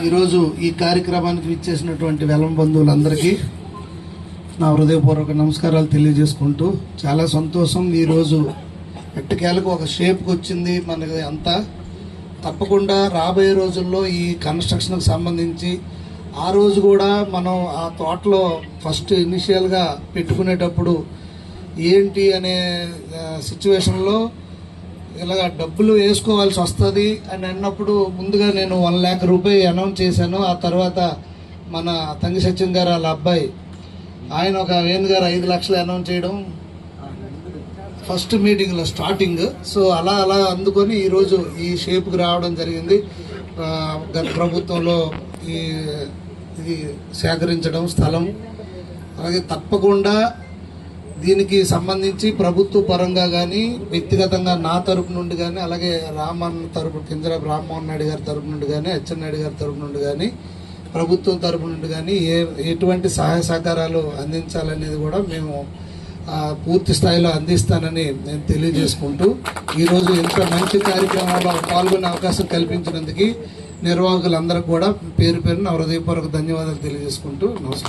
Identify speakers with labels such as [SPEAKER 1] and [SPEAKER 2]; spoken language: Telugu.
[SPEAKER 1] ఈరోజు ఈ కార్యక్రమానికి ఇచ్చేసినటువంటి వెలం బంధువులందరికీ నా హృదయపూర్వక నమస్కారాలు తెలియజేసుకుంటూ చాలా సంతోషం. ఈరోజు ఎట్టకేలకు ఒక షేప్కి వచ్చింది మనకి అంతా. తప్పకుండా రాబోయే రోజుల్లో ఈ కన్స్ట్రక్షన్కి సంబంధించి ఆ రోజు కూడా మనం ఆ తోటలో ఫస్ట్ ఇనిషియల్గా పెట్టుకునేటప్పుడు ఏంటి అనే సిచ్యువేషన్లో ఇలాగ డబ్బులు వేసుకోవాల్సి వస్తుంది అని అన్నప్పుడు ముందుగా నేను వన్ ల్యాక్ రూపాయి అనౌన్స్ చేశాను. ఆ తర్వాత మన తంగి సత్యం గారు వాళ్ళ అబ్బాయి ఆయన ఒక వేణు గారు ఐదు లక్షలు అనౌన్స్ చేయడం ఫస్ట్ మీటింగ్లో స్టార్టింగ్. సో అలా అలా అందుకొని ఈరోజు ఈ షేప్కి రావడం జరిగింది. గత ప్రభుత్వంలో ఈ ఇది సేకరించడం స్థలం అలాగే తప్పకుండా దీనికి సంబంధించి ప్రభుత్వ పరంగా కానీ వ్యక్తిగతంగా నా తరపు నుండి కానీ అలాగే రామన్ తరపు కింజరాపు రామ్మోహన్ నాయుడు గారి తరపు నుండి కానీ అచ్చెన్నాయుడు గారి తరపు నుండి కానీ ప్రభుత్వం తరపు నుండి కానీ ఏ ఎటువంటి సహాయ సహకారాలు అందించాలనేది కూడా మేము పూర్తి స్థాయిలో అందిస్తానని నేను తెలియజేసుకుంటూ ఈరోజు ఇంత మంచి కార్యక్రమంలో పాల్గొనే అవకాశం కల్పించినందుకు నిర్వాహకులందరూ కూడా పేరు పేరున హృదయపూర్వక ధన్యవాదాలు తెలియజేసుకుంటూ నమస్కారం.